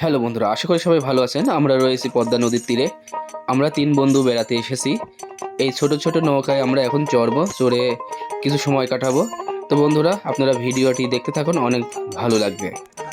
Hello বন্ধুরা আশা করি সবাই ভালো আছেন। আমরা রয়েছি পদ্মা নদীর তীরে। আমরা তিন বন্ধু বেড়াতে এসেছি। এই ছোট ছোট নৌকায় আমরা এখন চড়বো চড়ে কিছু সময় কাটাবো। তো বন্ধুরা আপনারা ভিডিওটি দেখতে থাকুন অনেক ভালো লাগবে।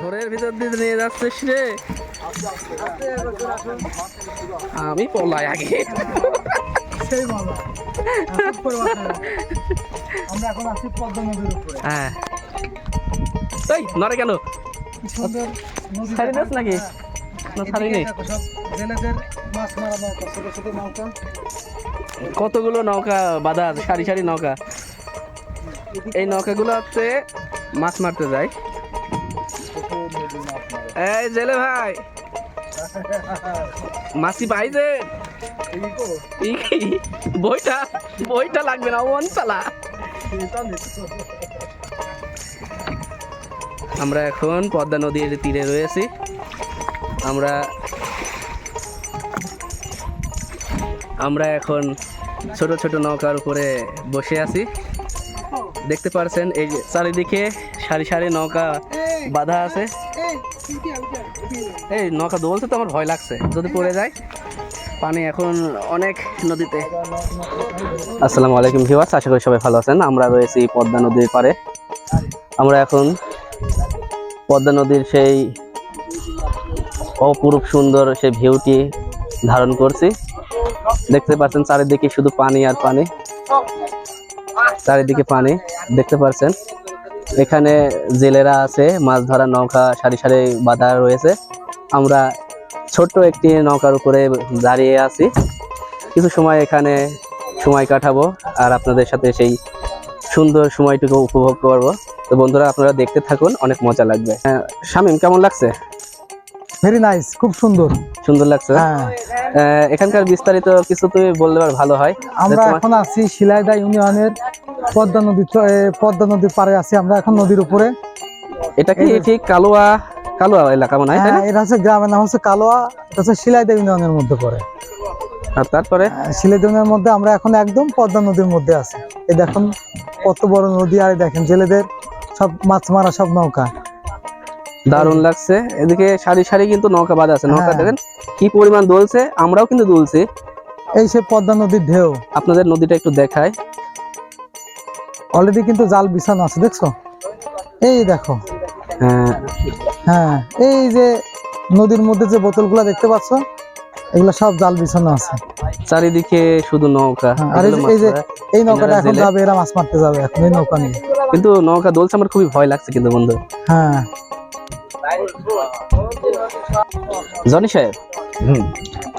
ঘরের ভিতর দিয়ে নিয়ে যাচ্ছিস রে। আমি পলাই আগে। আমরা এখন আছি পদ্মা নদীর উপরে। হ্যাঁ। এই নরে ছাড়ি দিস নাকি? না ছাড়ি নেই? দেখো সব জেলেদের মাছ মারা নৌকা ছোট ছোট নৌকা। কতগুলো নৌকা বাঁধা আছে? সারি সারি নৌকা। এই নৌকাগুলো হচ্ছে মাছ মারতে যায়। এই জেলে ভাই। মাসি পাইছে বইটা বইটা লাগবে না ওন চালা আমরা এখন পদ্মা নদীর তীরে রয়েছি। আমরা আমরা এখন ছোট ছোট নৌকার উপরে বসে আছি। দেখতে পারছেন এই চারিদিকে সারি সারি নৌকা বাঁধা আছে। এই নৌকা দোলতে তো আমার ভয় লাগছে যদি পড়ে যায়। পানি এখন অনেক নদীতে। আসসালামু আলাইকুম ভিউয়ার্স আশা করি সবাই ভালো আছেন। আমরা রয়েছি পদ্মা নদীর পারে আমরা এখন পদ্মা নদীর সেই অপরূপ সুন্দর সেই ভিউটি ধারণ করছি। দেখতে পাচ্ছেন চারিদিকে শুধু পানি আর পানি। চারিদিকে পানি, দেখতে পাচ্ছেন। এখানে জেলেরা আছে, মাছ ধরা নৌকা, সারি সারি বাঁধা রয়েছে। আমরা ছোট্ট একটি নৌকার উপরে দাঁড়িয়ে আছি। কিছু সময় এখানে সময় কাটাবো আর আপনাদের সাথে সেই সুন্দর সময়টুকু উপভোগ করব। তো বন্ধুরা আপনারা দেখতে থাকুন অনেক মজা লাগবে। হ্যাঁ, শামীম কেমন লাগছে? ভেরি নাইস খুব সুন্দর। সুন্দর লাগছে হ্যাঁ। এখানকার বিস্তারিত কিছু তুমি বললে ভালো হয়। আমরা এখন আছি শিলাইদা ইউনিয়নের পদ্মা নদী পদ্মা নদীর পাড়ে আছি আমরা এখন নদীর উপরে। এটা কি ঠিক কালুয়া কালুয়া এলাকা মনে হয় হ্যাঁ এটা হচ্ছে গ্রামের নাম হচ্ছে কালোয়া এটা হচ্ছে শিলাইদা ইউনিয়নের মধ্যে পড়ে। আর তারপরে? শিলাইদা ইউনিয়নের মধ্যে আমরা এখন একদম পদ্মা নদীর মধ্যে আছি। এই দেখুন কত বড় নদী আর দেখেন জেলেদের সব মাছ মারা সব নৌকা। দারুণ লাগছে। এদিকে সারি সারি কিন্তু নৌকা বাঁধা আছে। নৌকা হ্যাঁ। দেখেন কি পরিমাণ দোলছে আমরাও কিন্তু দুলছি। এই সে পদ্মা নদীর ঢেউ। আপনাদের নদীটা একটু দেখায় অলরেডি কিন্তু জাল বিছানো আছে দেখছ? এই দেখো। হ্যাঁ। হ্যাঁ এই যে নদীর মধ্যে যে বোতলগুলো দেখতে পাচ্ছ এগুলো সব জাল বিছানো আছে। চারিদিকে শুধু নৌকা। হ্যাঁ, আর এই যে- এই নৌকাটা এখন যাবে এরা মাছ মারতে যাবে এখন এই নৌকা নিয়ে। কিন্তু নৌকা দোলছে আমার খুবই ভয় লাগছে কিন্তু বন্ধু। হ্যাঁ। জনি সাহেব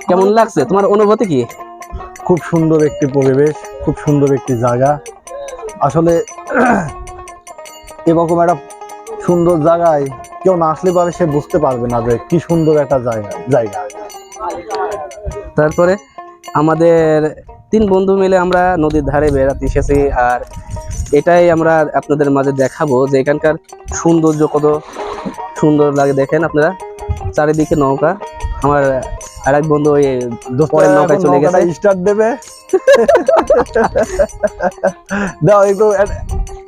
কেমন লাগছে? তোমার অনুভূতি কি? খুব সুন্দর একটি পরিবেশ খুব সুন্দর একটি জায়গা। আসলে এরকম একটা সুন্দর জায়গায় কেউ না আসলে পারে সে বুঝতে পারবে না যে কি সুন্দর একটা জায়গা জায়গা। তারপরে আমাদের তিন বন্ধু মিলে আমরা নদীর ধারে বেড়াতে এসেছি আর এটাই আমরা আপনাদের মাঝে দেখাবো যে এখানকার সৌন্দর্য কত সুন্দর লাগে দেখেন আপনারা। চারিদিকে নৌকা। আমার আরেক বন্ধু ওই পরের নৌকায় চলে গেছে। স্টার্ট দেবে। দাও একটু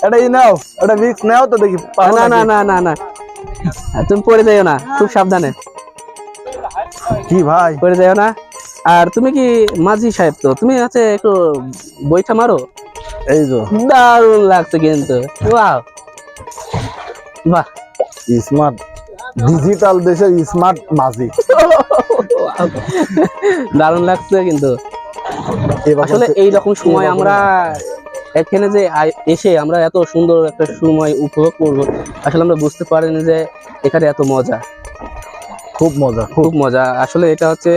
এটা ই নাও এটা রিক্স নাও তো দেখি না না না না না। আর তুমি পড়ে যাইও না খুব সাবধানে। কি ভাই? পড়ে যাইও না। আর তুমি কি মাঝি সাহেব তো? তুমি আছে একটু বইটা মারো? এই তো দারুণ লাগছে কিন্তু। ওয়াও বাহ। স্মার্ট। ডিজিটাল দেশের স্মার্ট মাঝি। দারুণ লাগছে কিন্তু। আসলে এই রকম সময় আমরা এখানে যে এসে আমরা এত সুন্দর একটা সময় উপভোগ করব আসলে আমরা বুঝতে পারিনি যে এখানে এত মজা। খুব মজা খুব মজা। আসলে এটা হচ্ছে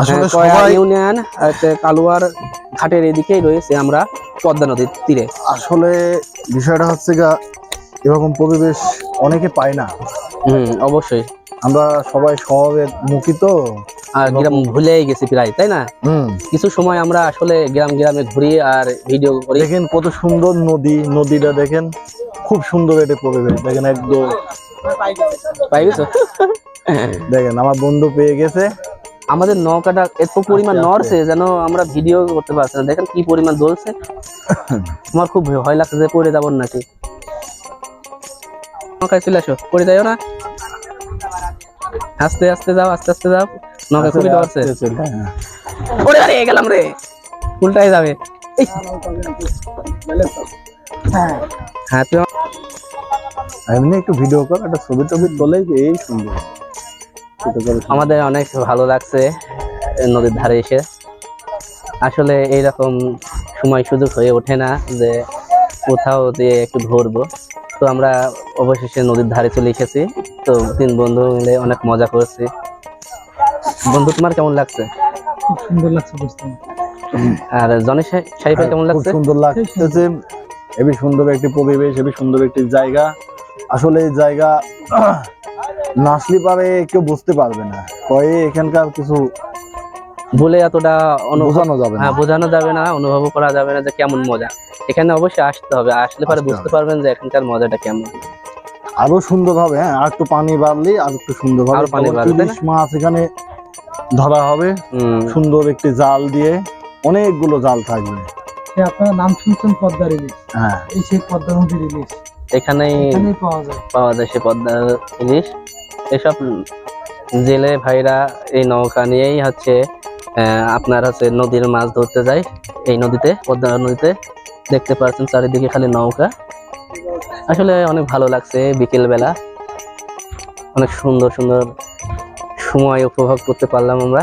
আসলে সবাই ইউনিয়ন কালুয়ার ঘাটের এদিকেই রয়েছে আমরা পদ্মা নদীর তীরে। আসলে বিষয়টা হচ্ছে গা এরকম পরিবেশ অনেকে পায় না। হুম অবশ্যই। আমরা সবাই স্বভাবের মুখী তো। আর গ্রাম ভুলেই গেছি প্রায় তাই না? হুম। কিছু সময় আমরা আসলে গ্রাম গ্রামে ঘুরি আর ভিডিও করি। দেখেন কত সুন্দর নদী নদীটা দেখেন। খুব সুন্দর এটা পরিবেশ দেখেন একদম। পাই গেছো দেখেন আমার বন্ধু পেয়ে গেছে। আমাদের নৌকাটা এত পরিমাণ আস্তে। নড়ছে যেন আমরা ভিডিও করতে পারছি না। দেখেন কি পরিমাণ দোলছে আমার খুব ভয় লাগছে যে পড়ে যাব নাকি। নৌকায় চলে আসো পড়ে যাইও না। আস্তে আস্তে যাও আস্তে আস্তে যাও। নৌকা খুবই ডরছে হ্যাঁ। ওরে আরে গেলাম রে। উল্টাই যাবে। হ্যাঁ তুমি এমনি একটু ভিডিও কর একটা ছবি টবি তোলে এই সুন্দর। আমাদের অনেক ভালো লাগছে নদীর ধারে এসে। আসলে এইরকম সময় সুযোগ হয়ে ওঠে না যে কোথাও দিয়ে একটু ঘুরবো তো আমরা অবশেষে নদীর ধারে চলে এসেছি। তো তিন বন্ধু মিলে অনেক মজা করছি। বন্ধু তোমার কেমন লাগছে? খুব সুন্দর লাগছে বুঝতে আর জনি কেমন লাগছে? সুন্দর লাগতেছে। হেবি সুন্দর একটি পরিবেশ হেবি সুন্দর একটি জায়গা। আসলে এই জায়গা নাসলি পারে কেউ বুঝতে পারবে না। কয়ে এখানকার কিছু বলে এতটা বোঝানো যাবে না। হ্যাঁ বোঝানো যাবে না অনুভব করা যাবে না যে কেমন মজা। এখানে অবশ্যই আসতে হবে আসলে পরে বুঝতে পারবেন যে এখানকার মজাটা কেমন। আরও সুন্দর হবে হ্যাঁ আর একটু পানি বাড়লে আর একটু সুন্দর হবে। আরও পানি ইলিশ মাছ এখানে ধরা হবে। হুম। সুন্দর একটি জাল দিয়ে অনেকগুলো জাল থাকবে। আপনারা নাম শুনছেন পদ্মার ইলিশ? হ্যাঁ। এই সেই পদ্মা নদীর ইলিশ। এখানেই এখানেই পাওয়া যায়। পাওয়া যায় সে পদ্মা ইলিশ। এসব জেলে ভাইরা এই নৌকা নিয়েই হচ্ছে আপনার হচ্ছে নদীর মাছ ধরতে যায়। এই নদীতে, পদ্মা নদীতে দেখতে পাচ্ছেন চারিদিকে খালি নৌকা। আসলে অনেক ভালো লাগছে বিকেলবেলা। অনেক সুন্দর সুন্দর সময় উপভোগ করতে পারলাম আমরা।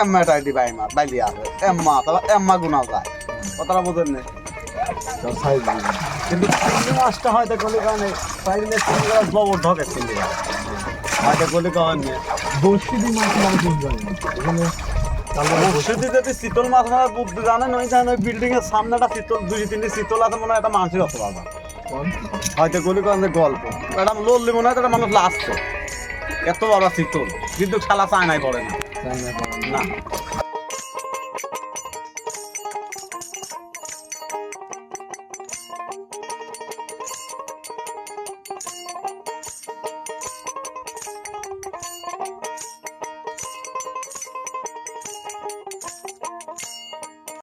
এম্মা টাইডি বাই মা বাইলি আছে এম্মা তবে এম্মা গুনা যায়। কথাটা বোঝেন না কিন্তু চিংড়ি মাছটা হয়তো গলি কারণে পাইলে চিংড়ি মাছ ববর ঢকে চিংড়ি মাছ হয়তো গলি কারণে বর্ষিদি মাছ নাম এখানে যদি শীতল মাছ মারা বুদ্ধি জানেন ওই জানেন ওই বিল্ডিং এর সামনে একটা শীতল দুই তিনটি শীতল আছে মনে হয় একটা মানুষের অত বাবা হয়তো গলি কারণে গল্প। লড়লি মনে হয় একটা মানুষ লাস্ট। এত বড় শীতল। কিন্তু খেলা চায় নাই পড়ে না। না